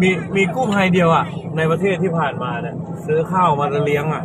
มีมีกู้ภัยเดียวอะ ในประเทศที่ผ่านมาเนี่ยซื้อข้าวมาเลี้ยงอะ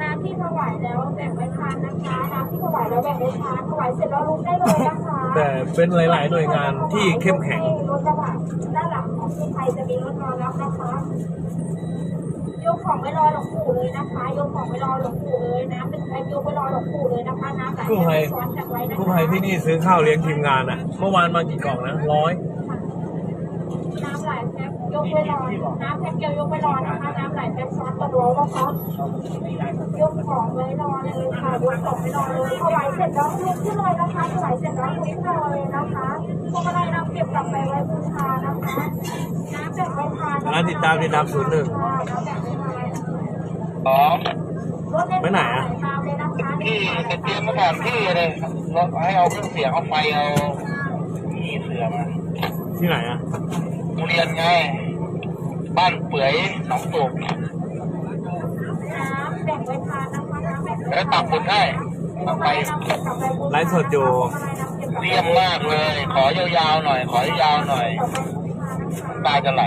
น้ำที่ถวายแล้วแบ่งไว้ทานนะคะน้ำที่ถวายแล้วแบ่งไว้ทานถวายเสร็จแล้วลุกได้เลยนะคะแต่เป็นหลาย ๆ หน่วยงานที่เข้มแข็งรถกระบะด้านหลังของที่ไทยจะมีรถรอรับนะคะ ยกของไว้รอหลวงปู่เลยนะคะ ยกของไว้รอหลวงปู่เลยน้ำเป็นใครยกไว้รอหลวงปู่เลยนะคะน้ำไหลกู้ภัยซ้อนกันไว้นะคะกู้ภัยที่นี่ซื้อข้าวเลี้ยงทีมงานอะ เมื่อวานมากี่กล่องนะร้อยน้ำไหลแพ็คยกไว้รอน้ำแพ็คเดียวยกไว้รอนะคะ น้ำไหลแพ็คซ้อนกันไว้นะคะยกของไว้รอเลยค่ะยกของไว้รอเลยถวายเสร็จแล้วลุกขึ้นเลยนะคะถวายเสร็จแล้วลุกขึ้นเลยนะคะพวงมาลัยน้ำเก็บกลับไปไว้บูชานะคะน้ำแบ่งไว้ทานนะคะร้านติดตามติดตามศูนย์หนึ่ง ค่ะน้ำแบ่งไว้ทานอ๋อรถเล่นไปไหนอะตามเลยนะคะที่จะเตรียมสถานที่เลยรถให้เอาเครื่องเสียงเอาไฟเอามีเสือมาที่ไหนอะโรงเรียนไง บ้านเปื่อยหนองสูบน้ำแบ่งไว้ทานนะคะน้ำแบ่งไว้แล้วตักบุญให้เอาไปน้ำเก็บกลับไปบูชาไลฟ์สดอยู่เรียมมากเลย ขอยาวๆหน่อย ขอยาวๆหน่อยตายจะไหล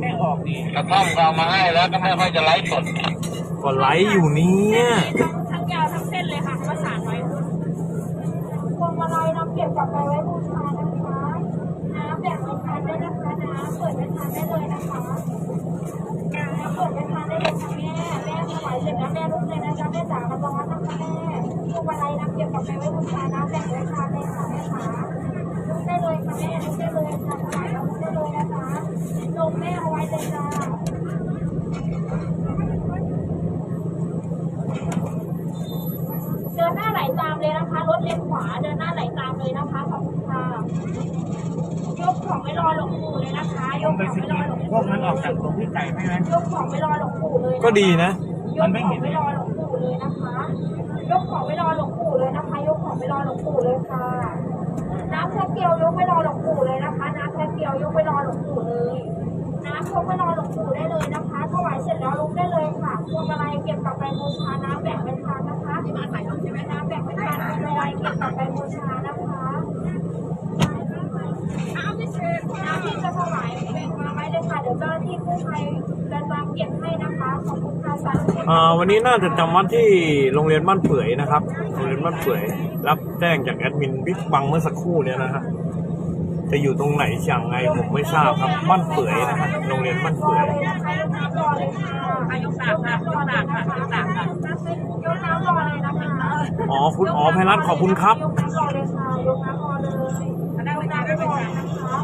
ไม่ออกดีกระท่อมก็เอามาให้แล้วก็ไม่ค่อยจะไลฟ์สดก็ไลฟ์อยู่เนี่ย ทั้งยาวทั้งเส้นเลยค่ะประสานไว้พวงมาลัยน้ำเก็บกลับไปไว้บูชานะคะน้ำแบ่งไว้ทานได้นะคะน้ำเปิดไว้ทานได้เลยนะคะน้ำเปิดไว้ทานได้เลยค่ะแม่ แม่ถวายเสร็จแล้วแม่ลุกเลยนะจ๊ะแม่จ๋ามันร้อนนะคะแม่พวงมาลัยน้ำเก็บกลับไปไว้บูชา น้ำแบ่งไว้ทานเลยค่ะแม่จ๋าลุกได้เลยค่ะแม่ลุกได้เลยค่ะถวายแล้วลุกได้เลยนะคะลงแม่เอาไว้เลยจ้า เดินหน้าไหลตามเลยนะคะ รถเลนขวาเดินหน้าไหลตามเลยนะคะ ขอบคุณค่ะ ยกของไม่รอหลวงปู่เลย นะคะยกของไม่รอหลวงพวปู่กมันออกจากตรงที่ไก่ไหมไหมยกของไม่รอหลวงปู่เลยก็ดีนะยกของไม่รอหลวงปู่เลยนะคะยกของไม่รอหลวงปู่เลยนะคะยกของไม่รอหลวงปู่เลยค่ะน้ำแพ็คเดียวยกไม่รอหลวงปู่เลยนะคะน้ำแพ็คเดียวยกไม่รอหลวงปู่เลยน้ำพกไม่รอหลวงปู่ได้เลยนะคะถวายเสร็จแล้วลุกได้เลยค่ะพวงมาลัยเก็บกลับไปบูชาน้ำแบ่งเป็นทานนะคะที่มาถ่ายรูปใช่ไหมน้ำแบ่งเป็นทานพวงมาลัยเก็บกลับไปบูชานะคะน้ำที่น้ำที่จะถวายแบ่งมาไว้เลยค่ะ เดี๋ยวเจ้าหน้าที่กู้ภัยจะตามเก็บให้นะคะ ขอบคุณค่ะสาธุ อ่า วันนี้น่าจะจำวัดที่โรงเรียนบ้านเปื่อยนะครับ โรงเรียนบ้านเปื่อย รับแจ้งจากแอดมินบิ๊กบังเมื่อสักครู่เนี่ยนะฮะจะอยู่ตรงไหนอย่างไงผมไม่ทราบครับบ้านเปื่อยนะฮะโรงเรียนบ้านเปื่อยเลยนะคะยกน้ำรอเลยค่ะยกสากค่ะยกสากค่ะยกสากค่ะยกน้ำรอเลยนะคะอ๋อคุณอ๋อไพรัตขอบคุณครับยกน้ำรอเลยค่ะยกน้ำรอเลยได้เวลาได้เวลานะคะ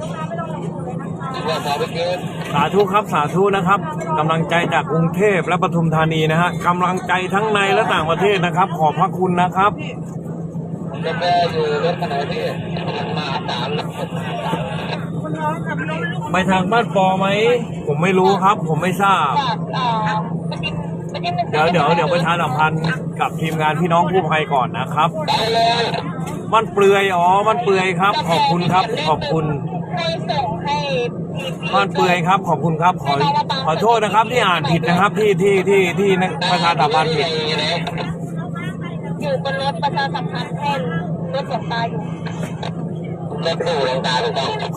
ยกน้ำไม่ต้องลงมือเลยนะคะ หรือว่าพอไปเกินสาธุครับสาธุนะครับกำลังใจจากกรุงเทพและปทุมธานีนะฮะกำลังใจทั้งในและต่างประเทศนะครับ ขอบพระคุณนะครับผมจะไปอยู่รถขนาดที่มาสามแล้วไปทางบ้านปอไหม ผมไม่รู้ครับ ผมไม่ทราบ เดี๋ยวเดี๋ยวเดี๋ยวประชาสัมพันธ์กับทีมงานพี่น้องกู้ภัยก่อนนะครับได้เลยบ้านเปลือยอ๋อบ้านเปลือยครับ ขอบคุณครับ ขอบคุณ บ้านเปลือยครับ ขอบคุณครับ ขอขอโทษนะครับที่อ่านผิดนะครับที่ที่ที่ที่ประชาสัมพันธ์ผิดอยู่บนรถประชาสัมพันธ์ให้รถสงตาอยู่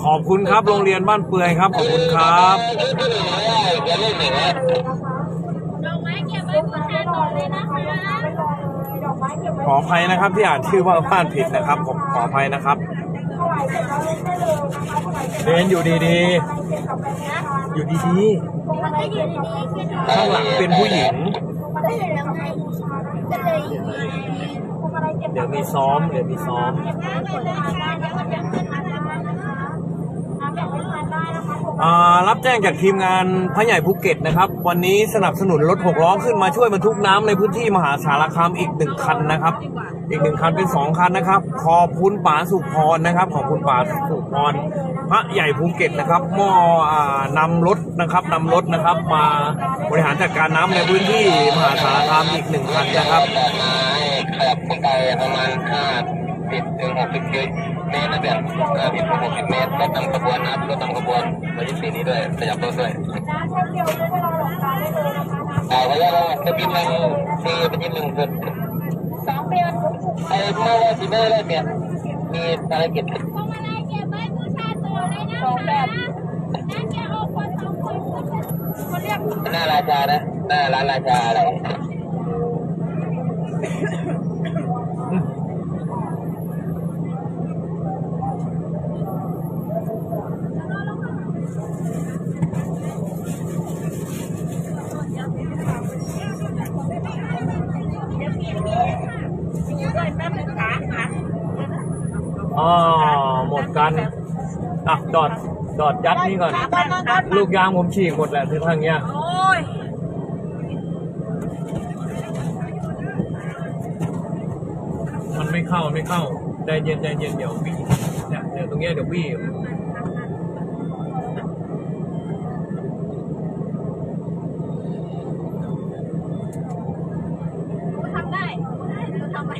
ขอบคุณครับโรงเรียนบ้านเปลือยครับ ขอบคุณครับเอ้ยพี่หนูไม่ได้แกเล่นหนึ่งนะเลยนะคะดอกไม้เก็บไว้บูชาก่อนเลยนะขออภัยนะครับที่อ่านชื่อว่าบ้านผิดนะครับผมขออภัยนะครับ เสร็จแล้วเล่นได้เลยนะคะถวายเสร็จเรียนอยู่ดีอะไรเก็บกลับไปนะคะๆอยู่ดีพวงมาลัยเก็บกลับไปบูชาๆ ข้างหลังเป็นผู้หญิงพวงมาลัยเก็บกลับไปบูชานะคะพวงมาลัยเก็บกเดี๋ลัยบวไปมีซ้อม เดี๋ยวมีซ้อม เก็บไว้ก่อนเลยนะคะเดี๋ยวมันจะขึ้นมาได้นะคะน้ำแบ่งไว้ทานได้นะคะ รับแจ้งจากทีมงานพระใหญ่ภูเก็ตนะครับ วันนี้สนับสนุนรถหกล้อขึ้นมาช่วยบรรทุกน้ำในพื้นที่มหาสารคามอีกหนึ่งคันนะครับ อีกหนึ่งคันเป็นสองคันนะครับ ขอบคุณป๋าสุพรนะครับขอบคุณป๋าสุพรพระใหญ่ภูเก็ตนะครับมออ่านำรถนะครับนำรถนะครับ มาบริหารจัดการน้ำในพื้นที่มหาสารคามอีกหนึ่งคันนะครับขยับขึ้นไปประมาณห้า สิบถึงหกสิบเมตรนะแบบห้าสิบถึงหกสิบเมตรรถนำขบวนนะรถนำขบวนวันที่สี่นี้ด้วยขยับรถด้วยน้ำแค่เดียวไม่ได้รอหลงตาได้เลยนะคะน้ำอ่าเพราะว่าจะกินมันมีเป็นยินหนึ่งคนสองเดือนไอ้เมื่อวันที่ไม่ได้เนี่ยมีภารกิจพวงมาลัยเก็บไว้บูชาต่อเลยนะคะนั่นจะเอาคนสองคนเขาเรียกหน้าราชานะหน้าร้านราชาอะไร อ๋อหมดกันอะจอดจอดยัดนี่ก่อน ลูกยางผมฉีกหมดแหละที่ทางเนี้ยโอ้ยมันไม่เข้าไม่เข้าใจเย็นใจเย็นเดี๋ยววี่เนี่ยเดี๋ยวตรงเนี้ยเดี๋ยววี่ ทำได้ทำไม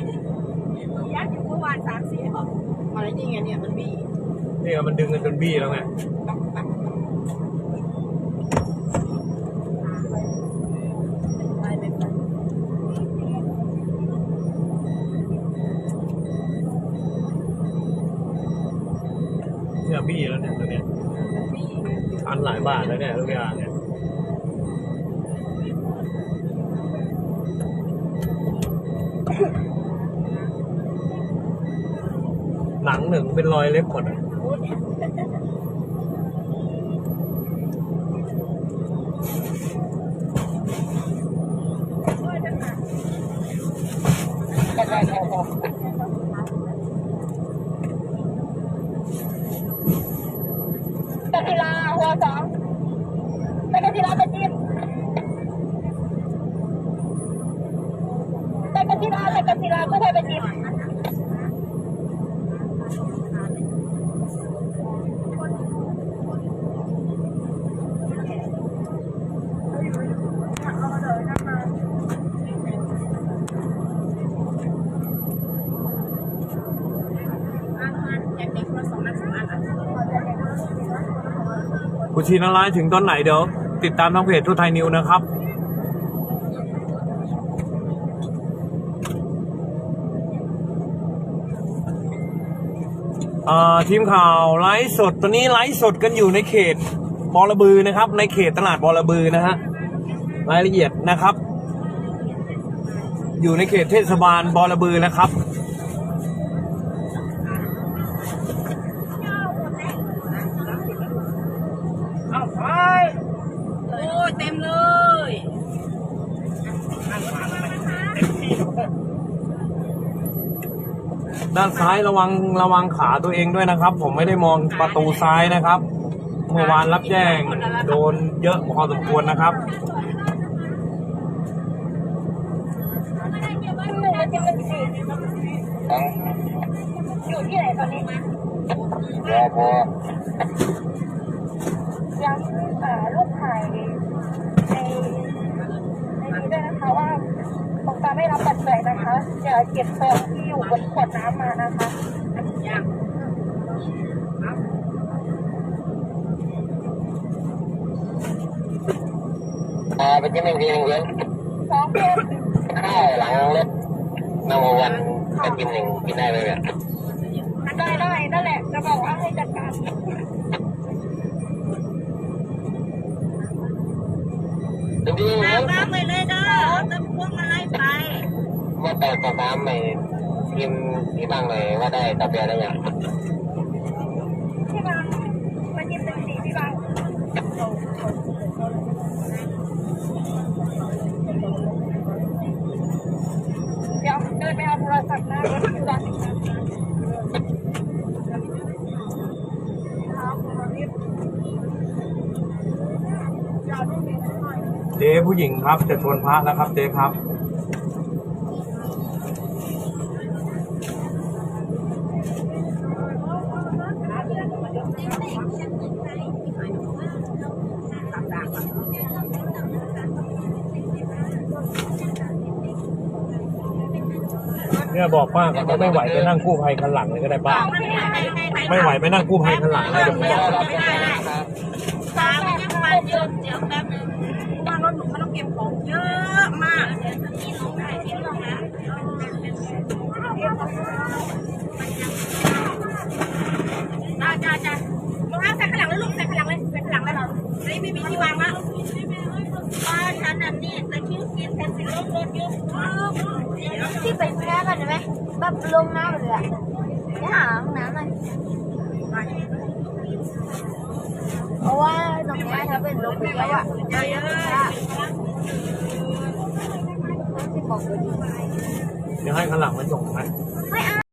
ยักอยู่เมื่อวานสามสี่ห้อง อะไรจริงไงเนี่ยมันบี้ นี่มันดึงกันจน บี้แล้วไงเนี่ยบี้แล้วเนี่ยตัวเนี้ยพันหลายบาทแล้วเนี่ยทุกอย่างเนี่ยหนังหนึ่งเป็นรอยเล็บหมดอะ กะทิลาหัวสองไปกะทิลาไปจิ้มไปกะทิลาไปกะทิลาก็ไปไปจิ้ มกุชินอะไรถึงตอนไหนเดี๋ยว ติดตามทางเพจทั่วไทยนิวนะครับทีมข่าวไลฟ์สดตอนนี้ไลฟ์สดกันอยู่ในเขตบอระบือนะครับ ในเขตตลาดบอระบือนะฮะรายละเอียดนะครับ อยู่ในเขตเทศบาลบอระบือนะครับ โอ้ยเต็มเลย ด้านซ้ายระวังระวังขาตัวเองด้วยนะครับ ผมไม่ได้มองประตูซ้ายนะครับ เมื่อวานรับแจ้งโดนเยอะพอสมควรนะครับอยู่ที่ไหนตอนนี้รอพอย้ำอ่าลูกไข่ในในนี้ด้วยนะคะว่าของตาไม่รับบัตรเจ็บนะคะจะเก็บซองที่อยู่บนำมานะคะ อ่าเป็นยินหนึ่งทีหนึ่งเว้นสองเดือนข้าวหลังรถนำวันเป็นยินหนึ่งกินได้เลยเนี่ยได้ได้นั่นแหละ จะบอกว่าให้จัดการจริงๆน้ำแล้วน้ำไปเลยเด้อเอาแต่พวงมาลัยไปเมื่อแต่ต่อน้ำในทีมที่บ้างเลยว่าได้ตาเบียได้ยัง พี่บางมาจิ้มเป็นสีพี่บางเดี๋ยวเดินไปเอาโทรศัพท์หน้ารถพี่บาง เจ๊ผู้หญิงครับ จะชวนพระแล้วครับเจ๊ครับเนี่ยบอกป้าเขาไม่ไหวไปนั่งกู้ภัยคันหลังเลยก็ได้ป้าไม่ไหวไปนั่งกู้ภัยคันหลังเลยเดี๋ยวผมบอก ไม่ได้เลยตาไม่ได้มาเดี๋ยวเดี๋ยวแป๊บนึงว่ารถหนูมันต้องเก็บของเยอะ ไม่มีที่วางละบ้านฉันน่ะนี่ตะคิ วกินฉันสิลงรถอยู่ที่ไปแพ้กันใช่ไหมแบบลงน้ำเลยอะไปหาห้องน้ำหน่อยเพราะว่าตรงเนี้ยถ้าเป็นลมไปแล้วอะจะเยอะอะบอกเลยเดี๋ยวให้ข้างหลังมาส่งไหมไม่เอา